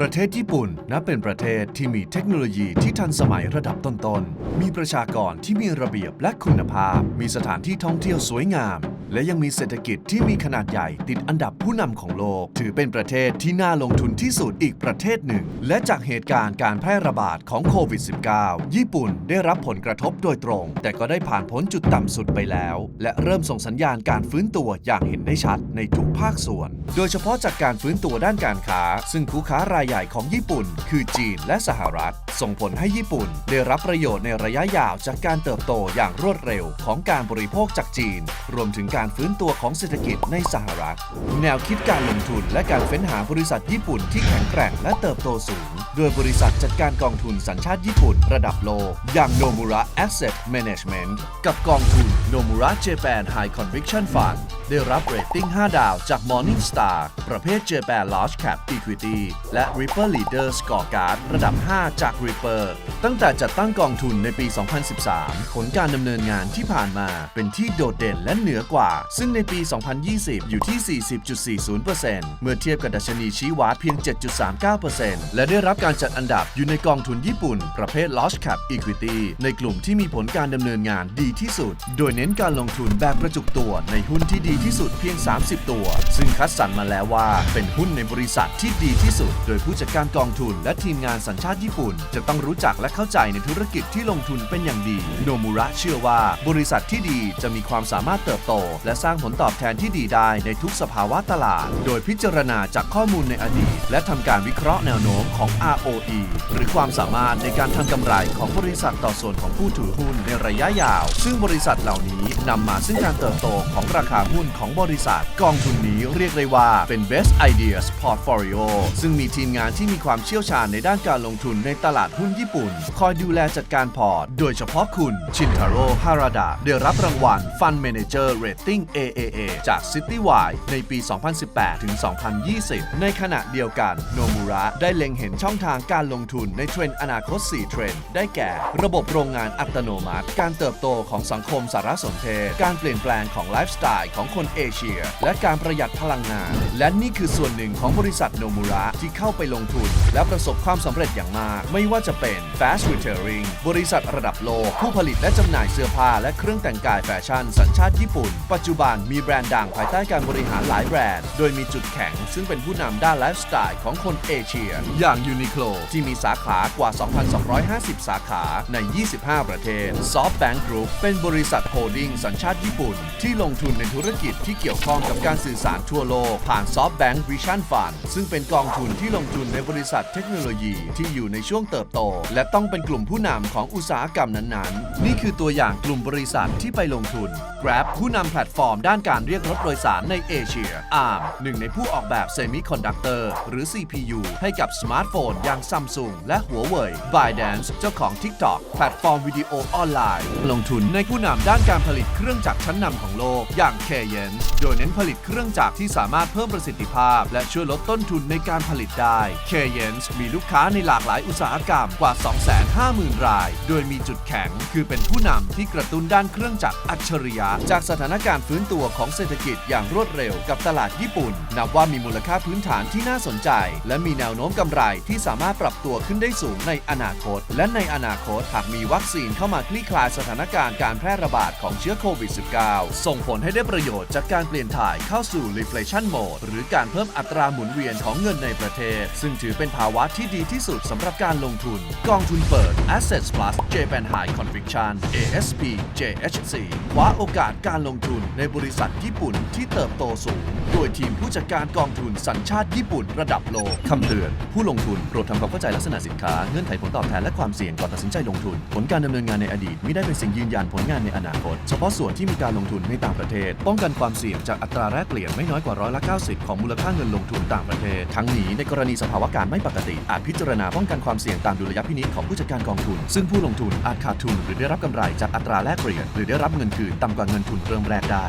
ประเทศญี่ปุ่นนับเป็นประเทศที่มีเทคโนโลยีที่ทันสมัยระดับต้นๆ มีประชากรที่มีระเบียบและคุณภาพ มีสถานที่ท่องเที่ยวสวยงาม และยังมีเศรษฐกิจที่มีขนาดใหญ่ติดอันดับผู้นำของโลก ถือเป็นประเทศที่น่าลงทุนที่สุดอีกประเทศหนึ่ง และจากเหตุการณ์การแพร่ระบาดของโควิด -19 ญี่ปุ่นได้รับผลกระทบโดยตรง แต่ก็ได้ผ่านพ้นจุดต่ำสุดไปแล้ว และเริ่มส่งสัญญาณการฟื้นตัวอย่างเห็นได้ชัดในทุกภาคส่วน โดยเฉพาะจากการฟื้นตัวด้านการค้า ซึ่งคู่ค้ารายใหญ่ของญี่ปุ่น คือจีนและสหรัฐ ส่งผลให้ญี่ปุ่น ได้รับประโยชน์ในระยะยาวจากการเติบโตอย่างรวดเร็วของการบริโภคจากจีน รวมถึงการฟื้นตัวของเศรษฐกิจในสหรัฐ แนวคิดการลงทุนและการเฟ้นหาบริษัทญี่ปุ่นที่แข็งแกร่งและเติบโตสูง โดยบริษัทจัดการกองทุนสัญชาติญี่ปุ่น ระดับโลก อย่าง Nomura Asset Management กับกองทุน Nomura Japan High Conviction Fund ได้รับเรตติ้ง 5 ดาวจาก Morningstar ประเภท Japan Large Cap Equity และ Ripper Leader Scorecard ระดับ 5 จาก Ripper ตั้งแต่จัดตั้งกองทุนในปี 2013 ผลการดำเนินงานที่ผ่านมาเป็นที่โดดเด่นและเหนือกว่า ซึ่งในปี 2020 อยู่ที่ 40.40%เมื่อเทียบกับดัชนีชี้วัดเพียง 7.39%และได้รับการจัดอันดับอยู่ในกองทุนญี่ปุ่น ประเภท Large Cap Equity ในกลุ่มที่มีผลการดำเนินงานดีที่สุด โดยเน้นการลงทุนแบบกระจุตัวในหุ้นที่ดีที่สุดเพียง 30 ตัว ซึ่งคัดสรรมาแล้วว่า เป็นหุ้นในบริษัทที่ดีที่สุด โดยผู้จัดการกองทุน และทีมงานสัญชาติญี่ปุ่น จะต้องรู้จักและเข้าใจในธุรกิจที่ลงทุนเป็นอย่างดี โนมุระเชื่อว่า บริษัทที่ดีจะมีความสามารถเติบโต และสร้างผลตอบแทนที่ดีได้ในทุกสภาวะตลาด โดยพิจารณาจากข้อมูลในอดีต และทำการวิเคราะห์แนวโน้มของ ROE หรือความสามารถในการทำกำไรของบริษัทต่อส่วนของผู้ถือหุ้นในระยะยาว ซึ่งบริษัทเหล่านี้นำมาซึ่งการเติบโตของราคาหุ้นของบริษัท กองทุนนี้เรียกได้ว่าเป็น best ideas portfolio ซึ่งมีทีมงานที่มีความเชี่ยวชาญในด้านการลงทุนในตลาดหุ้นญี่ปุ่น คอยดูแลจัดการพอร์ต โดยเฉพาะคุณชินทาโร่ฮาราดะได้รับรางวัล Fund Manager Rating AAA จาก Citywide ในปี 2018 ถึง 2020 ในขณะเดียวกันโนมูระได้เล็งเห็นช่องทางการลงทุนในเทรนด์อนาคต 4 เทรนด์ได้แก่ ระบบโรงงานอัตโนมัติ การเติบโตของสังคมสารสนเทศ การเปลี่ยนแปลงของไลฟ์สไตล์ของคนเอเชีย และการประหยัดพลังงาน และนี่คือส่วนหนึ่งของบริษัทโนมูระที่เข้าไปลงทุน และประสบความสำเร็จอย่างมาก ไม่ว่าจะเป็น Fast Retailing บริษัทระดับโลก ผู้ผลิตและจำหน่ายเสื้อผ้าและเครื่องแต่งกายแฟชั่น สัญชาติญี่ปุ่น ปัจจุบันมีแบรนด์ดังภายใต้การบริหารหลายแบรนด์ โดยมีจุดแข็ง ซึ่งเป็นผู้นำด้านไลฟ์สไตล์ของคนเอเชีย อย่าง Uniqlo ที่มีสาขากว่า 2,250 สาขาใน 25 ประเทศ SoftBank Group เป็นบริษัทโฮดิ้งสัญชาติญี่ปุ่น ที่ลงทุนในธุรกิจที่เกี่ยวข้องกับการสื่อสารทั่วโลก ผ่าน SoftBank Vision Fund ซึ่งเป็นกองทุนที่ลงทุนในบริษัทเทคโนโลยีที่อยู่ในช่วงเติบโต และต้องเป็นกลุ่มผู้นำของอุตสาหกรรมนั้นๆ นี่คือตัวอย่างกลุ่มบริษัทที่ไปลงทุน Grab ผู้นำแพลตฟอร์มด้านการเรียกรถโดยสารในเอเชีย ARM หนึ่งในผู้ออกแบบเซมิคอนดักเตอร์หรือ CPU ให้กับสมาร์ทโฟนอย่าง Samsung และ Huawei ByteDance เจ้าของ TikTok แพลตฟอร์มวิดีโอออนไลน์ ลงทุนในผู้นำด้านการผลิตเครื่องจักรชั้นนำของโลกอย่าง k y e n โดยเน้นผลิตเครื่องจักรที่สามารถเพิ่มประสิทธิภาพ และช่วยลดต้นทุนในการผลิตได้ k y e n มีลูกค้าในหลากหลายอุตสาหกรรมกว่า 250,000 ราย โดยมีจุดแข็งคือเป็นผู้นำที่กระตุ้นด้านเครื่องจักรอัจฉริยะ จากสถานการณ์ฟื้นตัวของเศรษฐกิจอย่างรวดเร็วกับตลาดญี่ปุ่น นับว่ามีมูลค่าพื้นฐานที่น่าสนใจ และมีแนวโน้มกำไรที่สามารถปรับตัวขึ้นได้สูงในอนาคต และในอนาคตหากมีวัคซีนเข้ามาคลี่คลายสถานการณ์การแพร่ระบาดของเชื้อโควิด -19 ส่งผลให้ได้ประโยชน์จากการเปลี่ยนถ่ายเข้าสู่ reflation mode หรือการเพิ่มอัตราหมุนเวียนของเงินในประเทศ ซึ่งถือเป็นภาวะที่ดีที่สุดสำหรับการลงทุน กองทุนเปิด Assets Plus Japan High Conviction ASP JHC คว้าโอกาสการลงทุนในบริษัทญี่ปุ่นที่เติบโตสูง โดยทีมผู้จัดการกองทุนสัญชาติญี่ปุ่นระดับโลกคำเตือน ผู้ลงทุนโปรดทำความเข้าใจลักษณะสินค้า เงื่อนไขผลตอบแทนและความเสี่ยงก่อนตัดสินใจลงทุน ผลการดำเนินงานในอดีตไม่ได้เป็นสิ่งยืนยันผลงานในอนาคตเฉพาะส่วนที่มีการลงทุนในต่างประเทศ ป้องกันความเสี่ยงจากอัตราแลกเปลี่ยนไม่น้อยกว่าร้อยละ90 ของมูลค่าเงินลงทุนต่างประเทศ ทั้งนี้ในกรณีสภาวะการไม่ปกติ อาจพิจารณาป้องกันความเสี่ยงตามดุลยพินิจของผู้จัดการกองทุน ซึ่งผู้ลงทุนอาจขาดทุนหรือได้รับกำไรจากอัตราแลกเปลี่ยน หรือได้รับเงินคืนต่ำกว่าเงินทุนเริ่มแรกได้